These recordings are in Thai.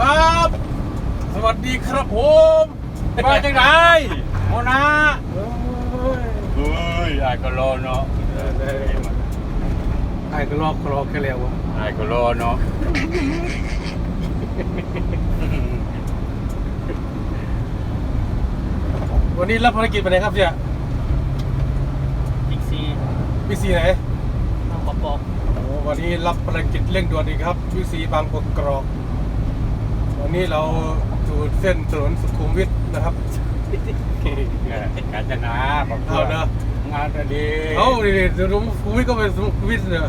ครับ สวัสดีครับผมมาจากไหนโมนาเอ้ยเฮ้ยไอ้ก็รอเนาะไอ้ก็รอกรอแค่แล้ววะไอ้ก็รอเนาะวันนี้รับภารกิจไปไหนครับเสี่ยบิ๊กซีพี่ซีไหนน้องปอปอกโอ้วันนี้รับภารกิจเร่งด่วนอีกครับพี่ซีบางกอกกรอก วันนี้เราสู่เส้นถนนสุขุมวิทนะครับ กาญจนาบอกเอาเนอะ งานดีเอ้าดิดิสุขุมวิทก็เป็นสุขุมวิทเนี่ย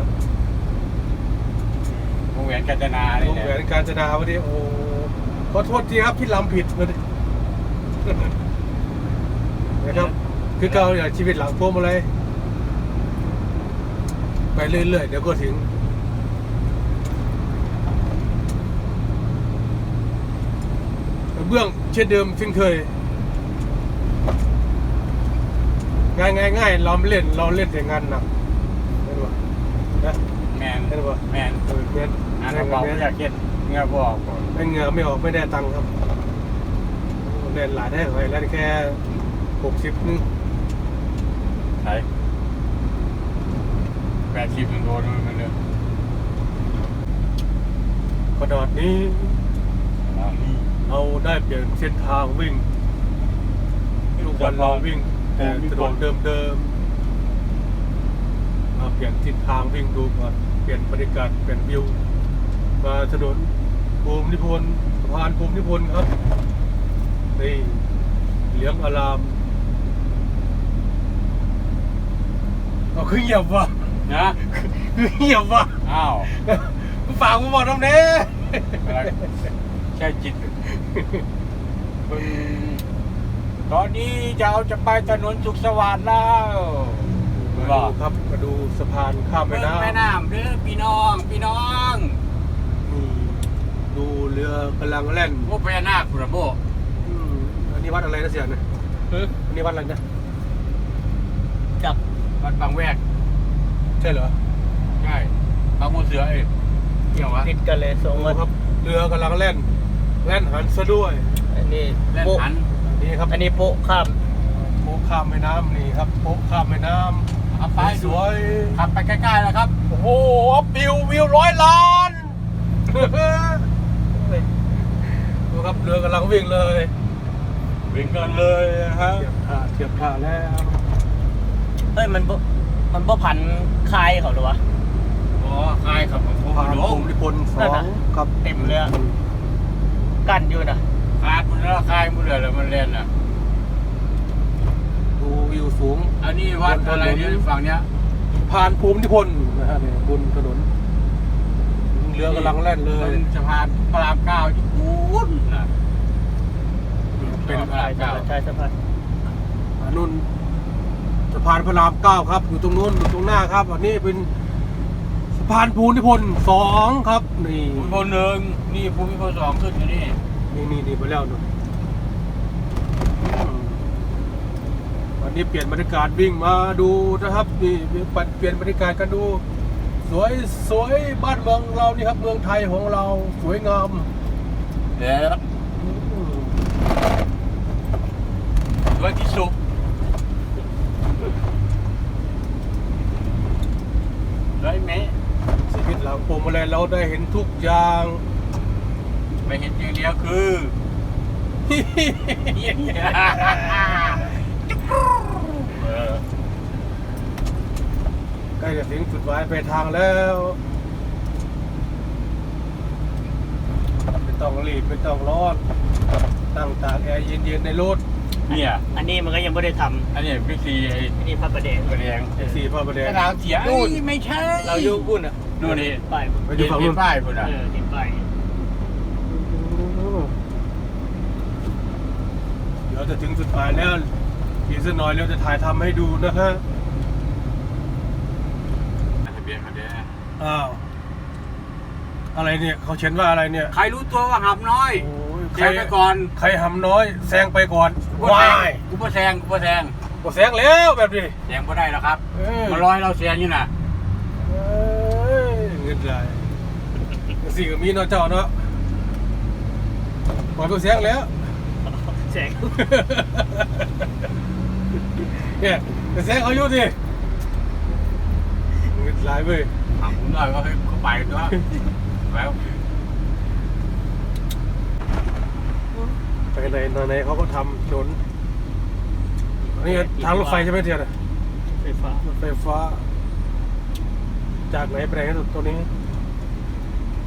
วงแหวนกาญจนาเลวงแหวนการจนาวันนี้โอ้ขอโทษทีครับที่ลำผิดวันนี้นะครับ คือเก่าอย่างชีวิตหลังพวงมาลัยไปเรื่อยๆเดี๋ยวก็ถึง เบื้องเช่นเดิมเช่นเคย ง่ายง่ายง่ายเราไม่เล่นเราเล่นแต่งานหนักเห็นปะนะแมนเห็นปะแมนเออเงินอันนั้นบอกไม่อยากเก็ตเงี้ยบอกก่อนไม่เงือไม่ออกไม่ได้ตังค์ครับเล่นหลายได้หอยเล่นแค่หกสิบนึงใช่แปดสิบโดนมันเลยขนาดนี้อ่านี่ เราได้เปลี่ยนเส้นทางวิ่งทุกวันเราวิ่งแต่ถนนเดิมๆมาเปลี่ยนทิศทางวิ่งดูก่อนเปลี่ยนบรรยากาศเปลี่ยนวิวมาถนนภูมินิพนธ์สะพานภูมินิพนธ์ครับนี่เหลี้ยงอารามเอาขึ้นเหยียบว่ะนะขึ้นเหยียบว่ะอ้าวฝากกูบอกน้ำเน้ ใช่จิตมึงตอนนี้จะเอาจะไปถนนสุขสวัสดิ์แล้วมาดูครับมาดูสะพานข้ามแม่เบิ่งน้ำแม่น้ำเด้อพี่น้องพี่น้องนี่ดูเรือกำลังแล่นโอ้พญานาคคุณระโบอืมอันนี้วัดอะไรนะเสียเนี่ยอันนี้วัดอะไรนะจับวัดบางแวกใช่เหรอใช่บางมูเสือเอ้ยเกี่ยววะติดกันเลยสองโอ้วันครับ เรือกำลังแล่น แล่นหันซะด้วย อันนี้เล่นโป๊ะหันนี่ครับอันนี้โป๊ะข้ามโป๊ะข้ามแม่น้ำนี่ครับโป๊ะข้ามแม่น้เอาไปำสวยขับไปใกล้ๆแล้วครับโอ้โหวิววิวร้อยล้าน ดูครับเรือกำลังวิ่งเลยวิ่งกันเลยฮะเทียบท่าเทียบท่าแล้วเอ้ยมันบ่มันบ่พันคายเขาหรอวะ อ๋อคลายขับของผมผ่านหลภูงมิพลสนั่อนน่ะงครับเต็มเลยอะ กันอยู่นะคลายมันแล้วคลายมันเลยแล้วมันเล่นอะ ดูวิวสูง อันนี้วัดอะไรเนี่ยฝั่งเนี้ย ผ่านภูมิพลนะฮะเนี่ยบนถนนเรือกำลังแล่นเลยตรงสะพานพระรามเก้าที่คุ้นนะเป็นพระรามเก้าใช่สะพานอันนุ่นสะพานพระรามเก้าครับ อยู่ตรงนู้นอยู่ตรงหน้าครับ อันนี้เป็นสะ พานภูมิพลสองครับ นี่ภูมิพลหนึ่งนี่ภูมิพลสองขึ้นอยู่นี่นี่นี่นี่ไปแล้วนู่นอืมวันนี้เปลี่ยนบรรยากาศวิ่งมาดูนะครับนี่เปลี่ยนบรรยากาศกันดู สวยสวยบ้านเมืองเรานี่ครับเมืองไทยของเราสวยงามเดี๋ยวอืมด้วยที่สุดได้ไหม ชีวิตหลังผมอะไรเราได้เห็นทุกอย่าง ไม่เห็นอย่างเดียวคือ เออใกล้จะถึงจุดหมายปลายทางแล้ว ไม่ต้องรีบไม่ต้องร้อน ตั้งตากแอร์เย็นๆในรถเนี่ยอันนี้มันก็ยังไม่ได้ทอันนี้บิ๊กซีไอ้ำอันนี้พระประแดงกระแดงแท็กซี่พระประแดงกระดาษเสียนู่น เอ้ยไม่ใช่ เราอยู่บุ่นอะ นู่นนี่ป้ายไปอยู่ฝั่งนู้น ป้ายพุ่นอะเออติดป้ายเดี๋ยวจะถึงจุดหมายแล้วอีกสักหน่อยเราจะถ่ายทำให้ดูนะฮะทะเบียนกระแดงอ้าวอะไรเนี่ยเขาเขียนว่าอะไรเนี่ยใครรู้ตัวว่าหับน้อยโอ้ยแซงไปก่อนใครหำน้อยแซงไปก่อนกูบ่วาแซงยกูบ่แซงกูบ่แซงก็แซงแล้วแบบนี้แซงบ่ได้แล้วครับ เออมันรอให้เราแซงอยู่น่ะเอ้ย เงินไหลสี่ก็มีเนาะเจ้าเนาะปล่อยตัวแสงแล้วแสงเนี่ยแต่แสงเขาอยู่ดิหลายเว้ยถามผมหน่อยว่าเฮ้ยเขาไปกันด้วยแล้วไปไหนตอนไหนเขาก็ทำถนนนี่ทางรถไฟใช่ไหมเทียนไฟฟ้ารถไฟฟ้า จากไหนไปไหนกันตัวนี้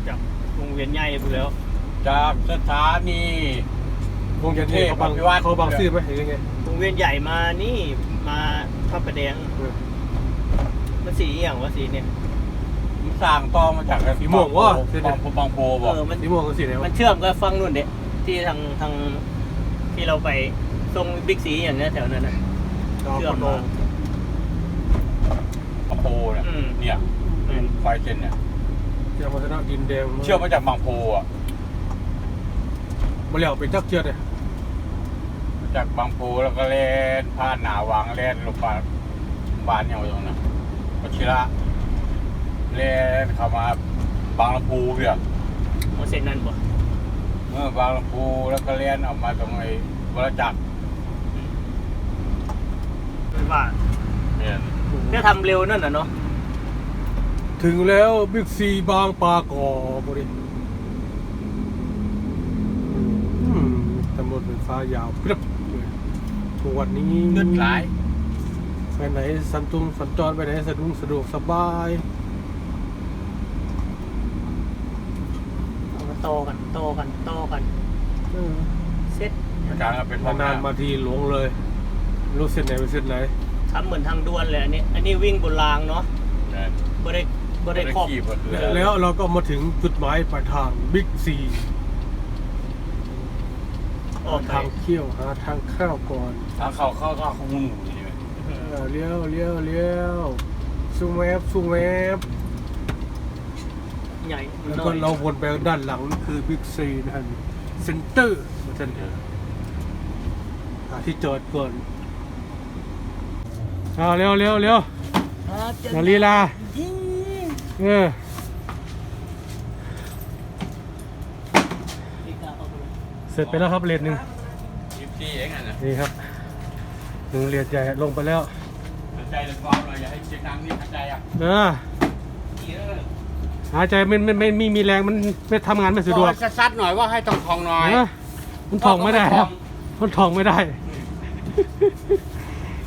จากวงเวียนใหญ่ไปแล้ว จากสถานีวงเวียนที่เขาบางเทพอภิวัตรเขาบางซื่อไหมหรือยังไงวงเวียนใหญ่มานี่มาพระประแดงเออมันสีอหย่างวะสีเนี่ยผมสั่งตองมาจากสีม่วงวะบางโพบางโพบอกเออมันสีม่วงกับสีไหนมัวะนเชื่อมกับฟังนู่นเด็ที่ทางทางที่เราไปตรงบิ๊กซีอย่างเนี้ยแถวนั้นนะเชื่อมมา บางโพเนี่ย อืม เนี่ย อืมไฟเส้นเนี่ยเชื่อมมาชนะดินแดงเชื่อมมาจากบางโพอะ มาเหลียวเป็นจักเชือดเลยจากบางโพแล้วก็เล่นผ่านหนาวางเล่นลงมาบ้านเนี่ยตรงนั้นวชิระเล่นเข้ามาบางลำพูเพี่ยโมเส้นนั่นบ่เมื่อบางลำพูแล้วก็เล่นออกมาตรงไอ้วรจักรไม่ว่าเนี่ย เนี่ยทำเร็วนั่นน่ะเนาะ ถึงแล้วบิ๊กซีบางปลากอบริอืมตำรวจไฟฟ้ายาวกรึบเลยทุกวันนี้นึดหลายไปไหนสันตุงสัญจรไปไหนสะดวกสะดวกสบายเอามาโตกันโตกันโตกันเออเซ็ตอาจารย์ก็เป็นพ่อแม่นานๆมาทีหลงเลยไม่รู้เส้นไหนเป็นเส้นไหนทำเหมือนทางด่วนเลยอันนี้ อันนี้วิ่งบนรางเนาะเนี่ยบ่ได้บ่ได้ได้ครอบ ขี่บนเรือแล้วเราก็มาถึงจุดหมายปลายทางบิ๊กซีออกไปทางเที่ยวหาทางเข้าก่อนทางเข้าเข้าเข้าเข้าหมู่นี่ไหมอืเอมอเลี้ยวเลี้ยวเลี้ยวซูมแมปซูมแมปใหญ่แล้วน้ก็อยเราวนไปด้านหลังนี่คือบิ๊กซีนะฮะเซ็นเตอร์มาเซ็นเตอร์หาที่จอดก่อนเอาเร็วเร็วเร็วอย่าลีลา เออเสร็จไปแล้วครับเลนหนึ่งยิบซี่เองอะนะนี่ครับหนึ่งเหรียญใหญ่ลงไปแล้วหายใจเลยฟ้าเลยอย่าให้เสียงดังนี่หายใจอะเออหายใจไม่ไม่ไม่ไม่มีแรงมันไม่ทำงานไม่สะดวกจะซัดหน่อยว่าให้ต้องทองหน่อยเออมันถ่องไม่ได้ครับมันถ่องไม่ได้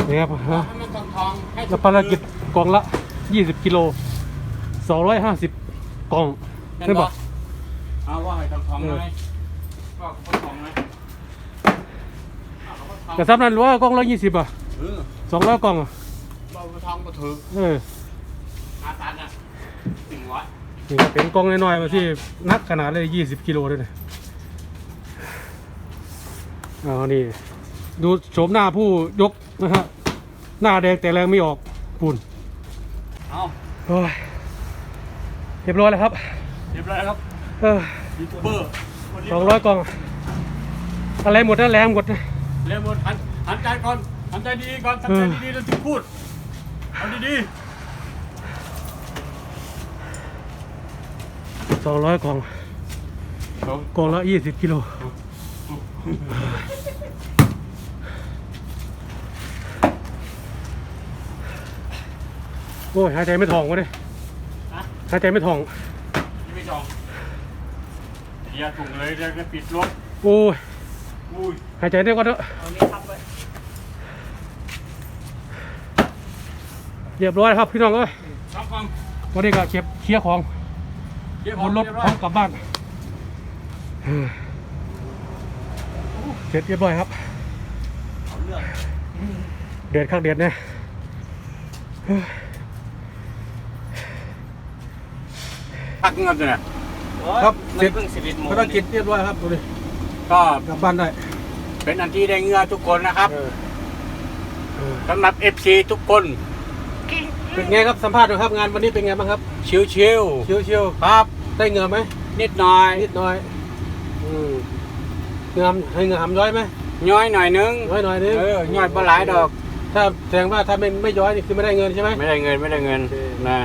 นี่ครับฮะให้มันต้องทองให้แล้วภารกิจกล่องละ 20 กิโล 250กล่องเห็ใช่นปะปะเอาว่าให้ต้องทองหน่อยว่าเขาต้องทองไหมเอาเขาต้องทองแต่ซ้ำนั้นว่ากล่องละ20อะเออ200กล่องอะเราทองก็ถือเอออาตันอะถึงร้อยนี่ก็เป็นกล่องน้อยๆมาที่นักขนาดเลย20กิโลด้วยนะเอานี่ดูโฉมหน้าผู้ยกนะฮะหน้าแดงแต่แรงไม่ออกปุ่นเอาโอ้ย เรียบร้อยแล้วครับเรียบร้อยครับเออยูทูบเบอร์สองร้อยกล่อง อะไรหมดนะแรงหมดนะเรียบหมดหันหันใจก่อนหันใจดีๆก่อนหันใจดีๆแล้วถึงพูดเอาดีสองร้อยกล่องๆเอากล่องละยี่สิบกิโลโอ้ยหายใจไม่ถ่องวะเนี่ย ฮะหายใจไม่ถ่อง ที่ไม่จองเฮียถุงเลยแล้วก็ปิดรถโอ้ยอุ้ยหายใจได้ก่อนเถอะเอานี่ทับไว้เรียบร้อยครับพี่น้องเอ้ยรับฟังวันนี้ก็เก็บเคลียร์ของเดี๋ยวบนรถพร้อมกลับบ้านเออเสร็จเรียบร้อยครับ เอาเรื่อง เดือดข้างเดือดเนี่ย พักเงินเนี่ยครับมันเพิ่งสิบเอ็ดโมงภารกิจเรียบร้อยครับดูดิก็กลับบ้านได้ เป็นอันที่ได้เงื่อทุกคนนะครับเออเออสำหรับ FC ทุกคน เป็นไงครับสัมภาษณ์หน่อยครับ งานวันนี้เป็นไงบ้างครับ ชิวชิวๆครับๆได้เงินไหมนิดหน่อยนิดหน่อยอืมเงินให้เงินหำย้อยไหมย้อยหน่อยนึงย้อยหน่อยนึงเออย้อยบ่หลายดอก ถ้าแสดงว่าถ้าไม่ไม่ย้อยนี่คือไม่ได้เงินใช่ไหมไม่ได้เงินไม่ได้เงินโอเคน่า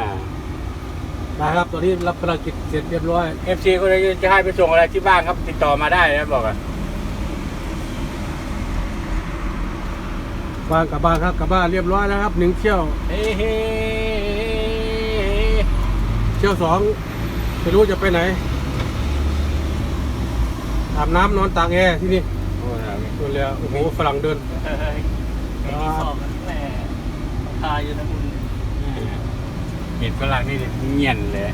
นะครับตอนนี้รับภารกิจเสร็จเรียบร้อยเอฟซีคนนี้จะให้ไปส่งอะไรที่บ้านครับ ติดต่อมาได้นะบอกอะบ้านกลับบ้านครับกลับบ้านเรียบร้อยแล้วครับหนึ่งเที่ยวเฮ้เฮ้เที่ยวสองไม่รู้จะไปไหนอาบน้ำนอนตากแอร์ที่นี่โอ้โดนแล้วโอ้โหฝรั่งเดินไอ้ที่สอบมันแหมทาอยู่นะคุณ เห็ดฝรั่งนี่เงียนเลย